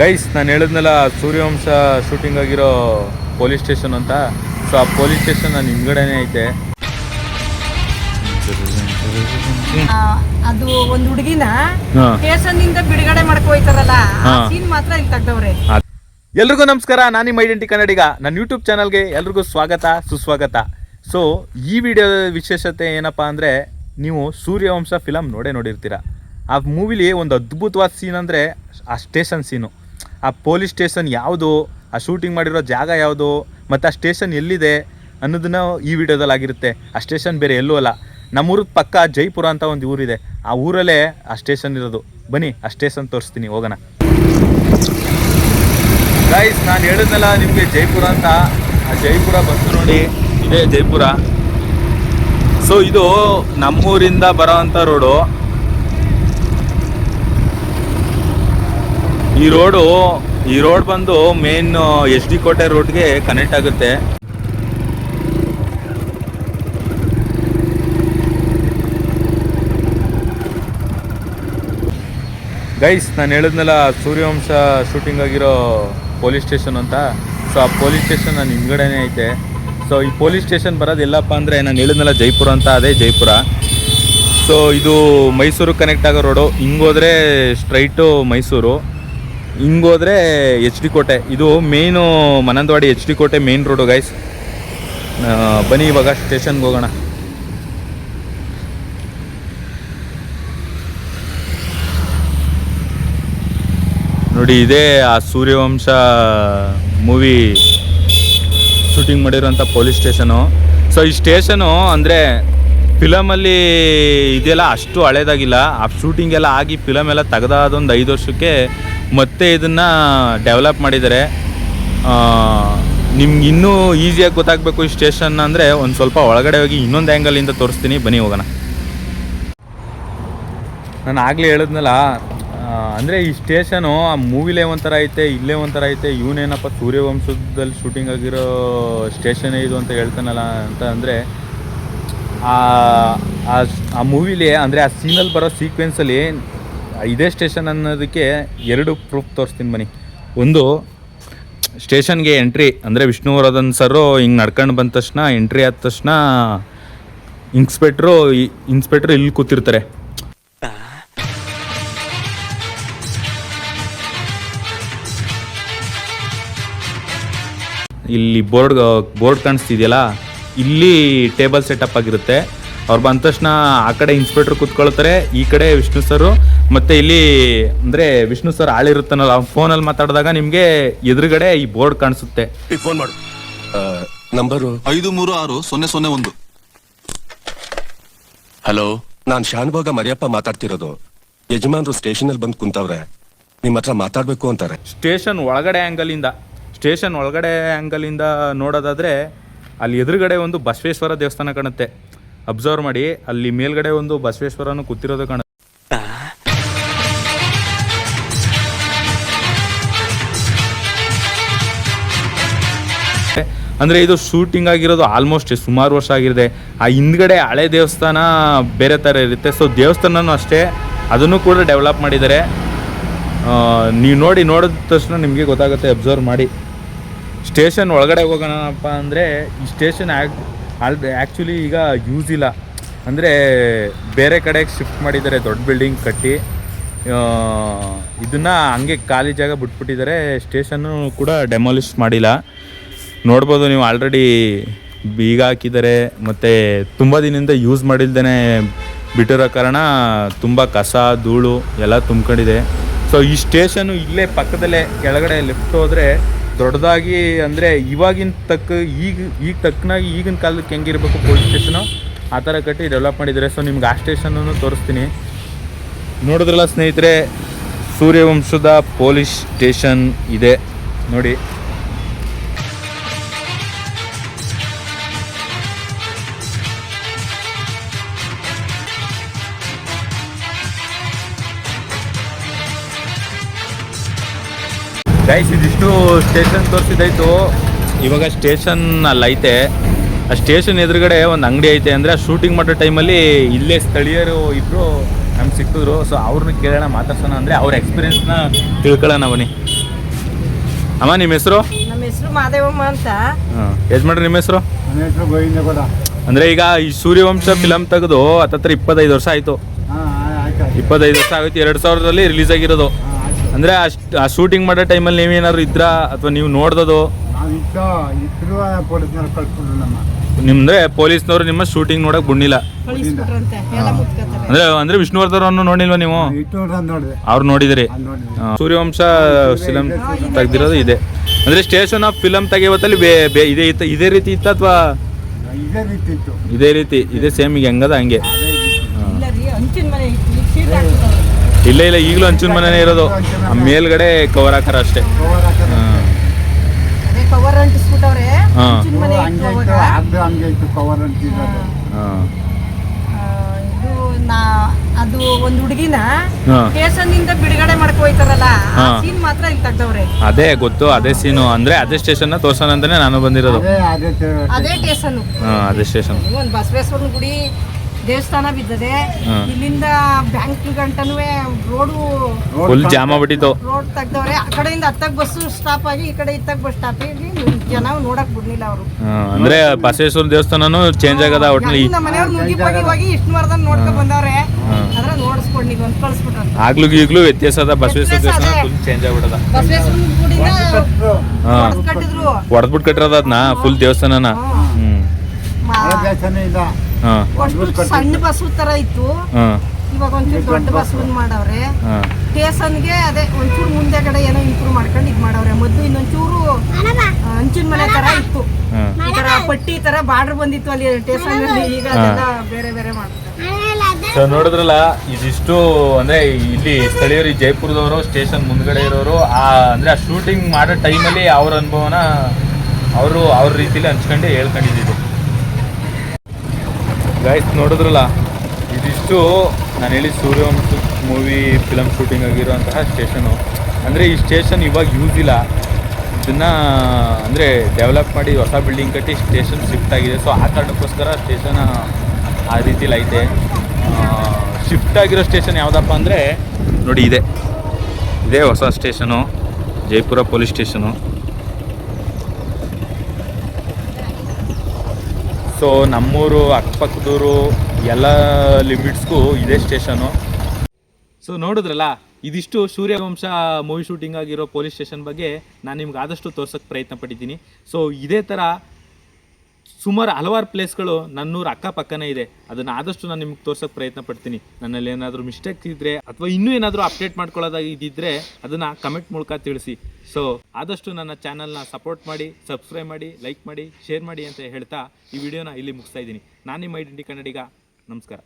Guys ನಾನು ಹೇಳಿದ್ನಲ್ಲ Suryavamsha shooting ಆಗಿರೋ ಪೊಲೀಸ್ ಸ್ಟೇಷನ್ ಅಂತ. ಸೊ ಆ ಪೊಲೀಸ್ ಸ್ಟೇಷನ್ ನಾನು ಹಿಂದ್ಗಡೆನೇ ಐತೆ. ಅದು ಒಂದು ಹುಡುಗಿನ. ಸ್ಟೇಷನ್ನಿಂದ ಬಿಡುಗಡೆ ಮಾಡ್ಕೋಯ್ತಾರಲ್ಲ ಸೀನ್ ಮಾತ್ರ ಇಲ್ಲಿ ತಗ್ದವ್ರೆ. ಎಲ್ರಿಗೂ ನಮಸ್ಕಾರ ನಾನು ನಿಮ್ಮ ಐಡೆಂಟಿ ಕನ್ನಡಿಗ ನನ್ನ ಯೂಟ್ಯೂಬ್ ಚಾನಲ್ಗೆ ಎಲ್ರಿಗೂ ಸ್ವಾಗತ ಸುಸ್ವಾಗತ. ಸೊ ಈ ವಿಡಿಯೋದ ವಿಶೇಷತೆ ಏನಪ್ಪ ಅಂದರೆ ನೀವು ಸೂರ್ಯವಂಶ ಫಿಲಮ್ ನೋಡೇ ನೋಡಿರ್ತೀರ. ಆ ಮೂವಿಲಿ ಒಂದು ಅದ್ಭುತವಾದ ಸೀನ್ ಅಂದರೆ ಆ ಸ್ಟೇಷನ್ ಸೀನು ಆ ಪೊಲೀಸ್ ಸ್ಟೇಷನ್ ಯಾವುದು? ಆ ಶೂಟಿಂಗ್ ಮಾಡಿರೋ ಜಾಗ ಯಾವುದು? ಮತ್ತು ಆ ಸ್ಟೇಷನ್ ಎಲ್ಲಿದೆ ಅನ್ನೋದನ್ನ ಈ ವಿಡಿಯೋದಲ್ಲಿ ಆಗಿರುತ್ತೆ. ಆ ಸ್ಟೇಷನ್ ಬೇರೆ ಎಲ್ಲೂ ಅಲ್ಲ. ನಮ್ಮೂರ ಪಕ್ಕ ಜೈಪುರ ಅಂತ ಒಂದು ಊರಿದೆ. ಆ ಊರಲ್ಲೇ ಆ ಸ್ಟೇಷನ್ ಇರೋದು. ಬನ್ನಿ, ಆ ಸ್ಟೇಷನ್ ತೋರಿಸ್ತೀನಿ, ಹೋಗೋಣ. ಗೈಸ್ ನಾನು ಹೇಳಿದ್ನಲ್ಲ ನಿಮಗೆ ಜೈಪುರ ಅಂತ. ಆ ಜೈಪುರ ಬಂತು ನೋಡಿ, ಇದೇ ಜೈಪುರ. ಸೊ ಇದು ನಮ್ಮೂರಿಂದ ಬರೋ ಅಂಥ ರೋಡು ಈ ರೋಡು, ಈ ರೋಡ್ ಬಂದು ಮೇನ್ ಎಚ್ ಡಿ ಕೋಟೆ ರೋಡ್ಗೆ ಕನೆಕ್ಟ್ ಆಗುತ್ತೆ. ಗೈಸ್ ನಾನು ಹೇಳಿದ್ನಲ್ಲ, ಸೂರ್ಯವಂಶ ಶೂಟಿಂಗ್ ಆಗಿರೋ ಪೊಲೀಸ್ ಸ್ಟೇಷನ್ ಅಂತ. ಸೊ ಆ ಪೊಲೀಸ್ ಸ್ಟೇಷನ್ ನನ್ನ ಹಿಂದ್ಗಡೆನೇ ಐತೆ. ಸೊ ಈ ಪೊಲೀಸ್ ಸ್ಟೇಷನ್ ಬರೋದು ಎಲ್ಲಪ್ಪ ಅಂದರೆ ನಾನು ಹೇಳಿದ್ನಲ್ಲ, ಜೈಪುರ ಅಂತ, ಅದೇ ಜೈಪುರ. ಸೊ ಇದು ಮೈಸೂರು ಕನೆಕ್ಟ್ ಆಗೋ ರೋಡು. ಹಿಂಗೋದ್ರೆ ಸ್ಟ್ರೈಟು ಮೈಸೂರು. ಹಿಂಗೋದ್ರೆ ಎಚ್ ಡಿ ಕೋಟೆ. ಇದು main Mananthavadi H D Kote main road guys ಬನ್ನಿ ಇವಾಗ ಸ್ಟೇಷನ್ಗೆ ಹೋಗೋಣ. ನೋಡಿ ಇದೇ ಆ ಸೂರ್ಯವಂಶ ಮೂವಿ ಶೂಟಿಂಗ್ ಮಾಡಿರೋಂಥ ಪೊಲೀಸ್ ಸ್ಟೇಷನು ಸೊ ಈ ಸ್ಟೇಷನು ಅಂದರೆ ಫಿಲಮಲ್ಲಿ ಇದೆಲ್ಲ ಅಷ್ಟು ಹಳೇದಾಗಿಲ್ಲ. ಆ ಶೂಟಿಂಗ್ ಎಲ್ಲ ಆಗಿ ಫಿಲಮ್ ಎಲ್ಲ ತೆಗೆದಾದೊಂದು ಐದು ವರ್ಷಕ್ಕೆ ಮತ್ತೆ ಇದನ್ನು ಡೆವಲಪ್ ಮಾಡಿದ್ದಾರೆ ನಿಮ್ಗೆ ಇನ್ನೂ ಈಸಿಯಾಗಿ ಗೊತ್ತಾಗಬೇಕು ಈ ಸ್ಟೇಷನ್ ಅಂದರೆ, ಒಂದು ಸ್ವಲ್ಪ ಒಳಗಡೆ ಹೋಗಿ ಇನ್ನೊಂದು ಆ್ಯಂಗಲಿಂದ ತೋರಿಸ್ತೀನಿ, ಬನ್ನಿ ಹೋಗೋಣ. ನಾನು ಆಗಲೇ ಹೇಳಿದ್ನಲ್ಲ ಅಂದರೆ ಈ ಸ್ಟೇಷನು ಆ ಮೂವಿಲೇ ಒಂಥರ ಐತೆ, ಇಲ್ಲೇ ಒಂಥರ ಐತೆ ಇವನೇನಪ್ಪ ಸೂರ್ಯವಂಶದಲ್ಲಿ ಶೂಟಿಂಗ್ ಆಗಿರೋ ಸ್ಟೇಷನೇ ಇದು ಅಂತ ಹೇಳ್ತಾನಲ್ಲ ಅಂತ ಅಂದರೆ, ಆ ಮೂವಿಲಿ ಅಂದರೆ ಆ ಸೀನಲ್ಲಿ ಬರೋ ಸೀಕ್ವೆನ್ಸಲ್ಲಿ ಇದೇ ಸ್ಟೇಷನ್ ಅನ್ನೋದಕ್ಕೆ ಎರಡು ಪ್ರೂಫ್ ತೋರಿಸ್ತೀನಿ ಬನ್ನಿ. ಒಂದು, ಸ್ಟೇಷನ್ಗೆ ಎಂಟ್ರಿ, ಅಂದರೆ ವಿಷ್ಣುವರ್ಧನ್ ಸರು ಹಿಂಗೆ ನಡ್ಕೊಂಡು ಬಂದ ತಕ್ಷಣ, ಎಂಟ್ರಿ ಆದ ತಕ್ಷಣ ಇನ್ಸ್ಪೆಕ್ಟ್ರು ಇನ್ಸ್ಪೆಕ್ಟ್ರು ಇಲ್ಲಿ ಕೂತಿರ್ತಾರೆ. ಇಲ್ಲಿ ಬೋರ್ಡ್ ಬೋರ್ಡ್ ಕಾಣಿಸ್ತಿದೆಯಲ್ಲ, ಇಲ್ಲಿ ಟೇಬಲ್ ಸೆಟಪ್ ಆಗಿರುತ್ತೆ. ಅವ್ರು ಬಂದ ತಕ್ಷಣ ಆ ಕಡೆ ಇನ್ಸ್ಪೆಕ್ಟರ್ ಕೂತ್ಕೊಳ್ತಾರೆ, ಈ ಕಡೆ ವಿಷ್ಣು ಸರು ಮತ್ತೆ ಇಲ್ಲಿ ಅಂದರೆ ವಿಷ್ಣು ಸರ್ ಆಳಿರುತ್ತಾನಲ್ಲ ಫೋನ್ ಫೋನಲ್ಲಿ ಮಾತಾಡಿದಾಗ ನಿಮಗೆ ಎದುರುಗಡೆ ಈ ಬೋರ್ಡ್ ಕಾಣಿಸುತ್ತೆ. ಫೋನ್ ಮಾಡು. ನಂಬರು ಐದು ಮೂರು ಆರು ಸೊನ್ನೆ ಸೊನ್ನೆ ಒಂದು. ಹಲೋ ನಾನ್ ಶಾನ್ಭೋಗ ಮರಿಯಪ್ಪ ಮಾತಾಡ್ತಿರೋದು. ಯಜಮಾನ್ರು ಸ್ಟೇಷನ್ ಅಲ್ಲಿ ಬಂದು ಕುಂತವ್ರೆ. ನಿಮ್ ಹತ್ರ ಮಾತಾಡ್ಬೇಕು ಅಂತಾರೆ. ಸ್ಟೇಷನ್ ಒಳಗಡೆ ಆ್ಯಂಗಲಿಂದ ಸ್ಟೇಷನ್ ಒಳಗಡೆ ಆ್ಯಂಗಲಿಂದ ನೋಡೋದಾದ್ರೆ ಅಲ್ಲಿ ಎದುರುಗಡೆ ಒಂದು ಬಸವೇಶ್ವರ ದೇವಸ್ಥಾನ ಕಾಣುತ್ತೆ. ಅಬ್ಸರ್ವ್ ಮಾಡಿ ಅಲ್ಲಿ ಮೇಲ್ಗಡೆ ಒಂದು ಬಸವೇಶ್ವರನು ಕೂತಿರೋದು ಕಾಣುತ್ತೆ. ಅಂದರೆ ಇದು ಶೂಟಿಂಗ್ ಆಗಿರೋದು ಆಲ್ಮೋಸ್ಟ್ ಸುಮಾರು ವರ್ಷ ಆಗಿದೆ. ಆ ಹಿಂದ್ಗಡೆ ಹಳೆ ದೇವಸ್ಥಾನ ಬೇರೆ ಥರ ಇರುತ್ತೆ. ಸೊ ದೇವಸ್ಥಾನನೂ ಅಷ್ಟೇ. ಅದನ್ನು ಕೂಡ ಡೆವಲಪ್ ಮಾಡಿದ್ದಾರೆ. ನೀವು ನೋಡಿ ನೋಡಿದ ತಕ್ಷಣ ನಿಮಗೆ ಗೊತ್ತಾಗುತ್ತೆ ಅಬ್ಸರ್ವ್ ಮಾಡಿ. ಸ್ಟೇಷನ್ ಒಳಗಡೆ ಹೋಗೋಣಪ್ಪ ಅಂದರೆ ಈ ಸ್ಟೇಷನ್ ಆ್ಯಕ್ ಆಲ್ ಆ್ಯಕ್ಚುಲಿ ಈಗ ಯೂಸ್ ಇಲ್ಲ. ಅಂದರೆ ಬೇರೆ ಕಡೆಗೆ ಶಿಫ್ಟ್ ಮಾಡಿದ್ದಾರೆ, ದೊಡ್ಡ ಬಿಲ್ಡಿಂಗ್ ಕಟ್ಟಿ. ಇದನ್ನು ಹಂಗೆ ಖಾಲಿ ಜಾಗ ಬಿಟ್ಬಿಟ್ಟಿದ್ದಾರೆ. ಸ್ಟೇಷನ್ನು ಕೂಡ ಡೆಮಾಲಿಷ್ ಮಾಡಿಲ್ಲ. ನೋಡ್ಬೋದು ನೀವು ಆಲ್ರೆಡಿ ಬೀಗ ಹಾಕಿದ್ದಾರೆ ಮತ್ತು ತುಂಬ ದಿನದಿಂದ ಯೂಸ್ ಮಾಡಿಲ್ದೇ ಬಿಟ್ಟಿರೋ ಕಾರಣ ತುಂಬ ಕಸ, ಧೂಳು ಎಲ್ಲ ತುಂಬ್ಕೊಂಡಿದೆ. ಸೊ ಈ ಸ್ಟೇಷನು ಇಲ್ಲೇ ಪಕ್ಕದಲ್ಲೇ ಕೆಳಗಡೆ ಲೆಫ್ಟ್ ಹೋದರೆ ದೊಡ್ಡದಾಗಿ ಅಂದರೆ ಇವಾಗಿನ ತಕ್ಕ ಈಗ ಈಗ ತಕ್ಕನಾಗಿ ಈಗಿನ ಕಾಲಕ್ಕೆ ಹೆಂಗಿರಬೇಕು ಪೊಲೀಸ್ ಸ್ಟೇಷನು ಆ ಥರ ಕಟ್ಟಿ ಡೆವಲಪ್ ಮಾಡಿದ್ದಾರೆ. ಸೊ ನಿಮ್ಗೆ ಆ ಸ್ಟೇಷನನ್ನು ತೋರಿಸ್ತೀನಿ. ನೋಡಿದ್ರಲ್ಲ ಸ್ನೇಹಿತರೆ, ಸೂರ್ಯವಂಶದ ಪೊಲೀಸ್ ಸ್ಟೇಷನ್ ಇದೆ. ನೋಡಿ. ಗೈಸ್ ಇದಿಷ್ಟು ಸ್ಟೇಷನ್ ತೋರಿಸಿದಾಯ್ತು ಇವಾಗ ಸ್ಟೇಷನ್ ಅಲ್ಲೈತೆ ಆ ಸ್ಟೇಷನ್ ಎದುರುಗಡೆ ಒಂದು ಅಂಗಡಿ ಐತೆ ಅಂದರೆ ಶೂಟಿಂಗ್ ಮಾಡೋ ಟೈಮಲ್ಲಿ ಇಲ್ಲೇ ಸ್ಥಳೀಯರು ಇಬ್ಬರು ನಮ್ಗೆ ಸಿಕ್ಕಿದ್ರು. ಸೊ ಅವ್ರನ್ನ ಕೇಳೋಣ ಮಾತಾಡ್ಸೋಣ ಅಂದರೆ ಅವ್ರ ಎಕ್ಸ್ಪೀರಿಯನ್ಸ್ನ ತಿಳ್ಕೊಳ್ಳೋಣ ಬನ್ನಿ. ಅಮ್ಮ ನಿಮ್ಮ ಹೆಸರು? ನಮ್ಮ ಹೆಸರು ಮಾದೇವಮ್ಮ ಅಂತ. ಹಾಂ. ಮಾಡ್ರಿ ನಿಮ್ಮ ಹೆಸರು? ನನ್ನ ಹೆಸರು ಗೋವಿಂದ ಕೂಡ ಅಂದರೆ ಈಗ ಈ ಸೂರ್ಯವಂಶ ಫಿಲಮ್ ತೆಗೆದು ಹತ್ತತ್ರ ಇಪ್ಪತ್ತೈದು ವರ್ಷ ಆಯಿತು. ಹಾಂ ಆಯ್ತು ಆಯ್ತು. ಇಪ್ಪತ್ತೈದು ವರ್ಷ ಆಗುತ್ತೆ ಎರಡು ಸಾವಿರದಲ್ಲಿ ರಿಲೀಸ್ ಆಗಿರೋದು. ಅಂದರೆ ಅಷ್ಟು ಆ ಶೂಟಿಂಗ್ ಮಾಡೋ ಟೈಮಲ್ಲಿ ನೀವೇನಾದ್ರು ಇದ್ರಾ? ಅಥವಾ ನೀವು ನೋಡ್ದದು ನಾವು ಇತ್ತು ಇದ್ರು ಪೊಲೀಸ್ನವ್ರು ಕಳ್ಸ್ಬಿಟ್ರು ನಮ್ಮ ನಿಮ್ದ್ರೆ ಪೊಲೀಸ್ನವರು ನಿಮ್ಮ ಶೂಟಿಂಗ್ ನೋಡಕ್ ಬಿಡ್ನಿಲ್ಲ ಕಳಿಸ್ಬಿಟ್ರಂತೆ ಎಲ್ಲ ಅಂದ್ರೆ ಅಂದ್ರೆ ವಿಷ್ಣುವರ್ಧನ್ ಅವ್ರನ್ನು ನೋಡಿಲ್ವಾ ನೀವು ನೋಡಿದೆ. ಅವ್ರು ನೋಡಿದಿರಿ. ಅದು ನೋಡಿದೆ. ಆ, ಸೂರ್ಯವಂಶ ಫಿಲಮ್ ತೆಗ್ದಿರೋದು ಇದೆ. ಅಂದ್ರೆ ಸ್ಟೇಷನ್ ಆಫ್ ಫಿಲಮ್ ತೆಗಿಯವತ್ತಲ್ಲಿ ಬೇ ಬೇ ಇದೇ ಇತ್ತ ಇದೇ ರೀತಿ ಇತ್ತ ಅಥವಾ? ಇದೇ ರೀತಿ ಇತ್ತು. ಇದೇ ರೀತಿ ಇದೇ ಸೇಮ್ ಈಗ ಹೆಂಗದ ಹಂಗೆ? ಅದೇ ರೀತಿ. ಇಲ್ಲ ರೀ ಹಂಚಿನ ಮನೆ ಇತ್ತು. ಇಲ್ಲಿ ಶೀಟ್ ಹಾಕ್ಬಿಟ್ಟವ್ರೆ. ಇಲ್ಲ ಇಲ್ಲ ಈಗಲೂ ಹಂಚಿನ ಮನೆನೇ ಇರೋದು. ಆ ಮೇಲ್ಗಡೆ ಕವರ್ ಹಾಕಾರ ಅಷ್ಟೇ. ಕವರ್ ಅದೇ ಕವರ್ ಅಂಟಿಸ್ಬಿಟ್ಟವ್ರೆ ಹಾ. ಹಂಚಿನ ಮನೆ ಇತ್ತು ಹಂಗೆ ಅವಾಗ. ಇತ್ತು ಹಂಗೆ ಇತ್ತು ಕವರ್ ಅಂತಿರೋದು ಹಾ. ಆ, ಇದು ನಾ ಅದು ಒಂದು ಹುಡುಗಿನ ಹಾ. ಸ್ಟೇಷನ್ನಿಂದ ಬಿಡುಗಡೆ ಮಾಡ್ಕೊ ಹೋಯ್ತಾರಲ್ಲ ಆ ಹಾ. ಸೀನ್ ಮಾತ್ರ ಇಲ್ಲಿ ತೆಗ್ದವ್ರೆ. ಅದೇ ಗೊತ್ತು ಅದೇ ಸೀನು ಅಂದ್ರೆ ಅದೇ ಸ್ಟೇಷನ್ ತೋರ್ಸೋಣ ಅಂತಾನೆ ನಾನು ಬಂದಿರೋದು. ಅದೇ ಅದೇ ತೆ- ಅದೇ ಸ್ಟೇಷನ್ ಹಾ ಅದೇ ಸ್ಟೇಷನ್. ಒಂದು ಬಸವೇಶ್ವರನ ಗುಡಿ ದೇವಸ್ಥಾನ ಬಿದ್ದದೆ ಇಲ್ಲಿಂದ ಬ್ಯಾಂಕ್ ಗಂಟನೂ ರೋಡು ಫುಲ್ ಜಾಮ್ ಆಗ್ಬಿಟ್ಟಿತ್ತು. ರೋಡ್ ತೆಗ್ದವ್ರೆ. ಆ ಕಡೆಯಿಂದ ಹತ್ತಕ್ ಬಸ್ ಸ್ಟಾಪ್ ಆಗಿ ಈ ಕಡೆ ಇತ್ತಕ್ ಬಸ್ ಸ್ಟಾಪ್ ಆಗಿ ಜನ ನೋಡಕ್ ಬಿಡ್ಲಿಲ್ಲ ಅವರು. ಅಂದ್ರೆ ಬಸವೇಶ್ವರ ದೇವಸ್ಥಾನನು ಚೇಂಜ್ ಆಗದ ಒಟ್ನಲ್ಲಿ. ನಮ್ಮ ಮನೆಯವ್ರು ನುಗ್ಗಿ ಹೋಗಿ ಹೋಗಿ ವಿಷ್ಣುವರ್ಧನ್ ನೋಡ್ಕೊಂಡ್ ಬಂದವ್ರೆ. ಅದ್ರ ನೋಡಿಸ್ಕೊಂಡು ಈಗ ಒಂದ್ ಕಳ್ಸ್ಬಿಟ್ರ ಆಗ್ಲೂ ಈಗ್ಲೂ ವ್ಯತ್ಯಾಸ ಅದ. ಬಸವೇಶ್ವರ ದೇವಸ್ಥಾನ ಫುಲ್ ಚೇಂಜ್ ಆಗ್ಬಿಡದ ಬಸವೇಶ್ವರ ಗುಡಿನ ಹೊಡೆದ್ಬಿಟ್ಟು ಕಟ್ಟಿರೋದು ಅದನ್ನ ಫುಲ್ ದೇವಸ್ಥಾನನ. ದೇಶನೇ ಇಲ್ಲ. ಹಾ. ಅಷ್ಟು ಸಣ್ಣ ಬಸ್ ತರ ಇತ್ತು. ಹಾ. ಇವಾಗ ಒಂಚೂರು ದೊಡ್ಡ ಬಸ್ ಮಾಡವ್ರೆ ಹಾ. ಸ್ಟೇಷನ್ಗೆ ಅದೇ ಒಂಚೂರು ಮುಂದೆಗಡೆ ಏನೋ ಇಂಪ್ರೂವ್ ಮಾಡ್ಕೊಂಡು ಇದು ಮಾಡವ್ರೆ. ಮೊದ್ಲು ಇನ್ನೊಂಚೂರು ಹಂಚಿನ ಮನೆ ತರ ಇತ್ತು. ಹಾ. ಈ ತರ ಪಟ್ಟಿ ತರ ಬಾರ್ಡರ್ ಬಂದಿತ್ತು ಅಲ್ಲಿ ಸ್ಟೇಷನ್ ಅಲ್ಲಿ ಈಗ ಅದೆಲ್ಲ ಬೇರೆ ಬೇರೆ ಮಾಡ್ತಾರೆ. ಸೊ ನೋಡಿದ್ರಲ್ಲ ಇದಿಷ್ಟು ಅಂದ್ರೆ ಇಲ್ಲಿ ಸ್ಥಳೀಯರು ಈ ಜೈಪುರದವರು ಸ್ಟೇಷನ್ ಮುಂದ್ಗಡೆ ಇರೋರು ಆ ಅಂದ್ರೆ ಆ ಶೂಟಿಂಗ್ ಮಾಡೋ ಟೈಮಲ್ಲಿ ಅವ್ರ ಅನುಭವನ ಅವರು ಅವ್ರ ರೀತಿಲಿ ಹಂಚ್ಕೊಂಡು ಹೇಳ್ಕೊಂಡಿದ್ದು ಗೈಸ್ ನೋಡಿದ್ರಲ್ಲ, ಇದಿಷ್ಟು ನಾನು ಹೇಳಿ ಸೂರ್ಯವಂಶ ಮೂವಿ ಫಿಲಮ್ ಶೂಟಿಂಗ್ ಆಗಿರುವಂತಹ ಸ್ಟೇಷನು ಅಂದರೆ ಈ ಸ್ಟೇಷನ್ ಇವಾಗ ಯೂಸ್ ಇಲ್ಲ. ಇದನ್ನು, ಅಂದರೆ ಡೆವಲಪ್ ಮಾಡಿ ಹೊಸ ಬಿಲ್ಡಿಂಗ್ ಕಟ್ಟಿ ಸ್ಟೇಷನ್ ಶಿಫ್ಟ್ ಆಗಿದೆ. ಸೊ ಆ ಕಾರಣಕ್ಕೋಸ್ಕರ ಸ್ಟೇಷನ್ ಆ ರೀತಿಲಿ ಐತೆ. ಶಿಫ್ಟ್ ಆಗಿರೋ ಸ್ಟೇಷನ್ ಯಾವುದಪ್ಪ ಅಂದರೆ, ನೋಡಿ ಇದೆ. ಇದೇ ಹೊಸ station Jaipura police station so ನಮ್ಮೂರು, ಅಕ್ಕಪಕ್ಕದೂರು ಎಲ್ಲ ಲಿಮಿಟ್ಸ್ಗೂ ಇದೇ ಸ್ಟೇಷನು. ಸೊ ನೋಡಿದ್ರಲ್ಲ, ಇದಿಷ್ಟು ಸೂರ್ಯವಂಶ ಮೂವಿ ಶೂಟಿಂಗ್ ಆಗಿರೋ ಪೊಲೀಸ್ ಸ್ಟೇಷನ್ ಬಗ್ಗೆ ನಾನು ನಿಮ್ಗೆ ಆದಷ್ಟು ತೋರ್ಸೋಕ್ಕೆ ಪ್ರಯತ್ನ ಪಟ್ಟಿದ್ದೀನಿ. ಸೊ ಇದೇ ಥರ ಸುಮಾರು ಹಲವಾರು ಪ್ಲೇಸ್ಗಳು ನನ್ನೂರ ಅಕ್ಕಪಕ್ಕನೇ ಇದೆ. ಅದನ್ನು ಆದಷ್ಟು ನಾನು ನಿಮ್ಗೆ ತೋರ್ಸೋಕ್ಕೆ ಪ್ರಯತ್ನ ಪಡ್ತೀನಿ. ನನ್ನಲ್ಲಿ ಏನಾದರೂ ಮಿಸ್ಟೇಕ್ ಇದ್ದರೆ ಅಥವಾ ಇನ್ನೂ ಏನಾದರೂ ಅಪ್ಡೇಟ್ ಮಾಡ್ಕೊಳ್ಳೋದಾಗಿ ಇದ್ದಿದ್ರೆ ಅದನ್ನು ಕಮೆಂಟ್ ಮೂಲಕ ತಿಳಿಸಿ. ಸೊ ಆದಷ್ಟು ನನ್ನ ಚಾನಲ್ನ ಸಪೋರ್ಟ್ ಮಾಡಿ ಸಬ್ಸ್ಕ್ರೈಬ್ ಮಾಡಿ ಲೈಕ್ ಮಾಡಿ ಶೇರ್ ಮಾಡಿ ಅಂತ ಹೇಳ್ತಾ ಈ ವಿಡಿಯೋನ ಇಲ್ಲಿ ಮುಗಿಸ್ತಾ ಇದ್ದೀನಿ. ನಾನು ನಿಮ್ಮ ಐಡೆಂಟಿ ಕನ್ನಡಿಗ. ನಮಸ್ಕಾರ.